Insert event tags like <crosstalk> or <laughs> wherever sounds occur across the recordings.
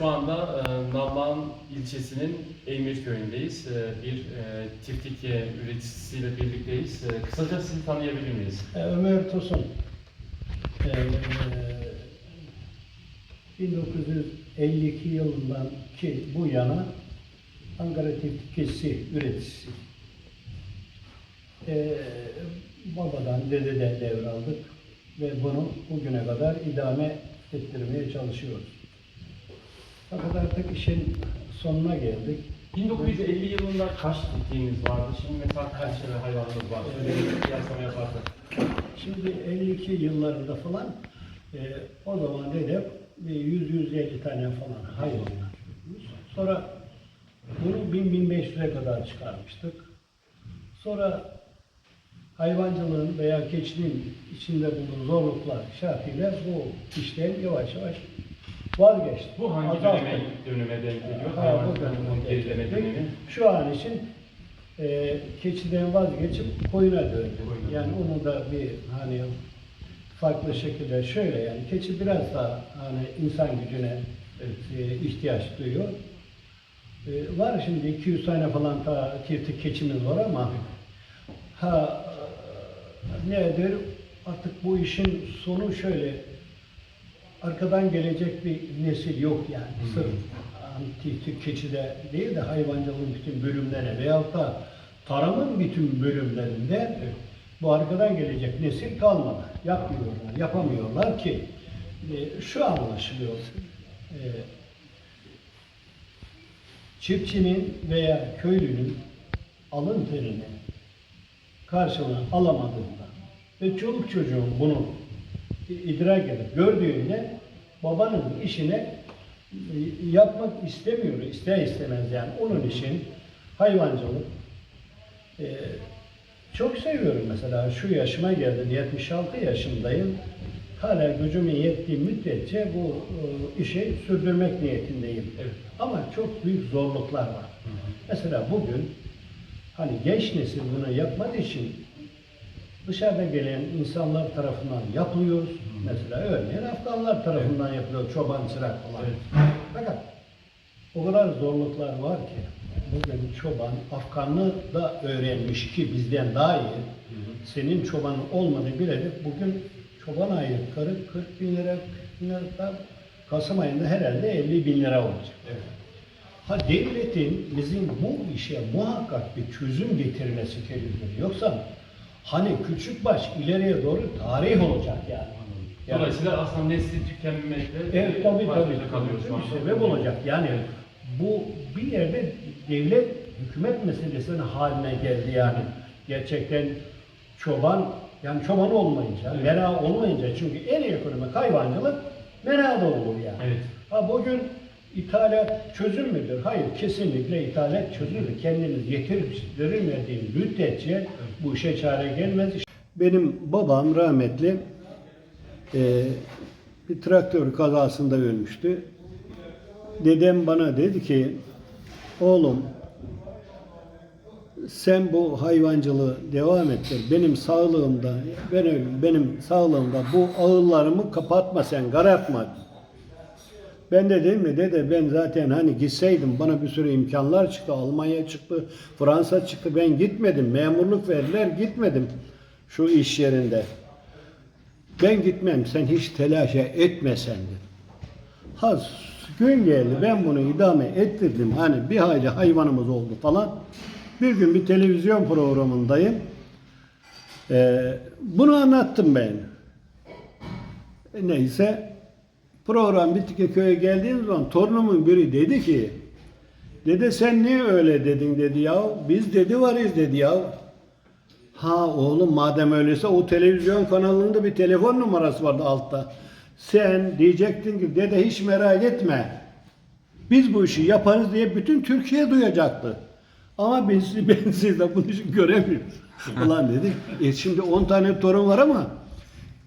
şu anda e, Nalban ilçesinin Eymir köyündeyiz. E, bir e, çiftlik e, üreticisiyle birlikteyiz. E, kısaca sizi tanıyabilir miyiz? Ee, Ömer Tosun. Ee, 1952 yılından ki bu yana Ankara Tiftik Keçisi üreticisi. Ee, babadan, dededen devraldık ve bunu bugüne kadar idame ettirmeye çalışıyoruz. Fakat artık işin sonuna geldik. 1950 yılında kaç çiftliğiniz vardı? Şimdi mesela kaç tane hayvanınız var? Şöyle bir kıyaslama yaparsak. Şimdi 52 yıllarında falan e, o zaman dedem bir 100-150 tane falan hayvanlar. Sonra bunu 1000-1500'e kadar çıkarmıştık. Sonra hayvancılığın veya keçinin içinde bulunduğu zorluklar şartıyla bu işten yavaş yavaş vazgeçtik. Bu hangi döneme, döneme denk geliyor? Ha, bu döneme gerileme dönemi. Şu an için e, keçiden vazgeçip koyuna döndük. Koyuna. Yani onu da bir hani farklı şekilde şöyle yani keçi biraz daha hani insan gücüne e, ihtiyaç duyuyor. E, var şimdi 200 tane falan ta tirtik keçimiz var ama ha nedir artık bu işin sonu şöyle arkadan gelecek bir nesil yok yani. Sırf hani tirtik keçide değil de hayvancılığın bütün bölümlerine veyahut da tarımın bütün bölümlerinde bu arkadan gelecek nesil kalmadı. Yapmıyorlar, yapamıyorlar ki e, şu anlaşılıyor. E, çiftçinin veya köylünün alın terini karşılığını alamadığında ve çoluk çocuğun bunu idrak edip gördüğünde babanın işine e, yapmak istemiyor, ister istemez yani onun için hayvancılık e, çok seviyorum mesela şu yaşıma geldim 76 yaşındayım hala gücümün yettiği müddetçe bu e, işi sürdürmek niyetindeyim. Evet. Ama çok büyük zorluklar var. Mesela bugün hani genç nesil bunu yapmadığı için dışarıda gelen insanlar tarafından yapılıyor. Mesela örneğin Afganlar tarafından yapılıyor çoban çırak falan. Fakat o kadar zorluklar var ki bugün çoban Afganlı da öğrenmiş ki bizden daha iyi. Senin çobanın olmadığı bilerek bugün çoban aylıkları 40 bin lira, 40 bin lira Kasım ayında herhalde 50 bin lira olacak. Evet. Ha devletin bizim bu işe muhakkak bir çözüm getirmesi gerekiyor. Yoksa hani küçük baş ileriye doğru tarih olacak yani. Yani- Dolayısıyla aslında nesli tükenmekte Evet tabii tabii. kalıyor şu anda. Sebep olacak. Yani bu bir yerde devlet hükümet meselesinin haline geldi yani. Gerçekten çoban yani çoban olmayınca, Evet. mera olmayınca çünkü en ekonomik hayvancılık merada olur yani. Evet. Ha bugün ithalat çözüm müdür? Hayır, kesinlikle ithalat çözümdür. Kendiniz yetiştirilmediği müddetçe bu işe çare gelmez. Benim babam rahmetli e, bir traktör kazasında ölmüştü. Dedem bana dedi ki, oğlum sen bu hayvancılığı devam ettir. Benim sağlığımda, benim, benim sağlığımda bu ağıllarımı kapatma sen, karartma. Ben de dedim mi dede ben zaten hani gitseydim bana bir sürü imkanlar çıktı. Almanya çıktı, Fransa çıktı. Ben gitmedim. Memurluk verdiler gitmedim şu iş yerinde. Ben gitmem sen hiç telaş etme sen dedim. Ha gün geldi ben bunu idame ettirdim. Hani bir hayli hayvanımız oldu falan. Bir gün bir televizyon programındayım. Ee, bunu anlattım ben. Neyse program bitti köye geldiğim zaman torunumun biri dedi ki Dede sen niye öyle dedin dedi ya. Biz dedi varız dedi ya. Ha oğlum madem öyleyse o televizyon kanalında bir telefon numarası vardı altta. Sen diyecektin ki dede hiç merak etme. Biz bu işi yaparız diye bütün Türkiye duyacaktı. Ama biz, <laughs> ben sizde bunu göremiyoruz. Ulan dedik. E şimdi 10 tane torun var ama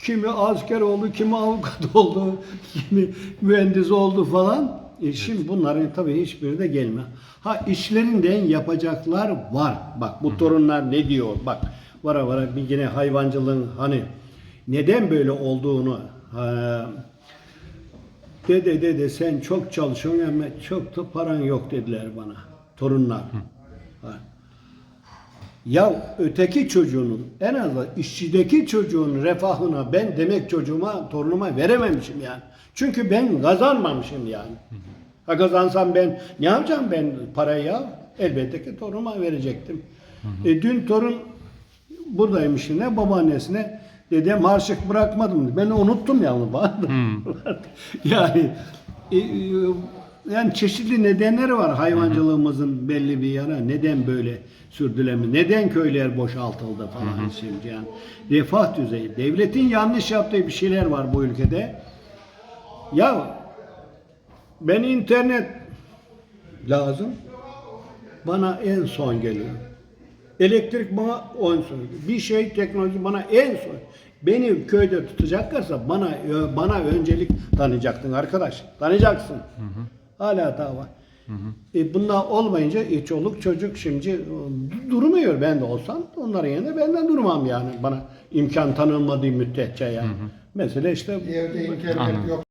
kimi asker oldu, kimi avukat <laughs> oldu, kimi mühendis oldu falan. E şimdi bunların tabii hiçbiri de gelmiyor. Ha işlerinden yapacaklar var. Bak bu torunlar ne diyor? Bak vara vara bir yine hayvancılığın hani neden böyle olduğunu ha, Dede dede sen çok çalışıyorsun ama çok da paran yok dediler bana. Torunlar. Ha. Ya öteki çocuğunun en azından işçideki çocuğun refahına ben demek çocuğuma, torunuma verememişim yani. Çünkü ben kazanmamışım yani. Ha kazansam ben ne yapacağım ben parayı ya? Elbette ki torunuma verecektim. E, dün torun buradaymış yine babaannesine dedem harçlık bırakmadım. Ben unuttum ya onu <laughs> vardı. yani e, e, yani çeşitli nedenleri var hayvancılığımızın belli bir yana. Neden böyle sürdürülemiyor? Neden köyler boşaltıldı falan şimdi yani. Refah düzeyi. Devletin yanlış yaptığı bir şeyler var bu ülkede. Ya ben internet lazım. Bana en son geliyor. Elektrik bana en son. Bir şey teknoloji bana en son. Beni köyde tutacaklarsa bana bana öncelik tanıyacaktın arkadaş. Tanıyacaksın. Hala daha var. E bunlar olmayınca e, çoluk çocuk şimdi e, durmuyor ben de olsam onların yerine benden durmam yani bana imkan tanınmadığı müddetçe yani. Mesela işte Evde internet yok.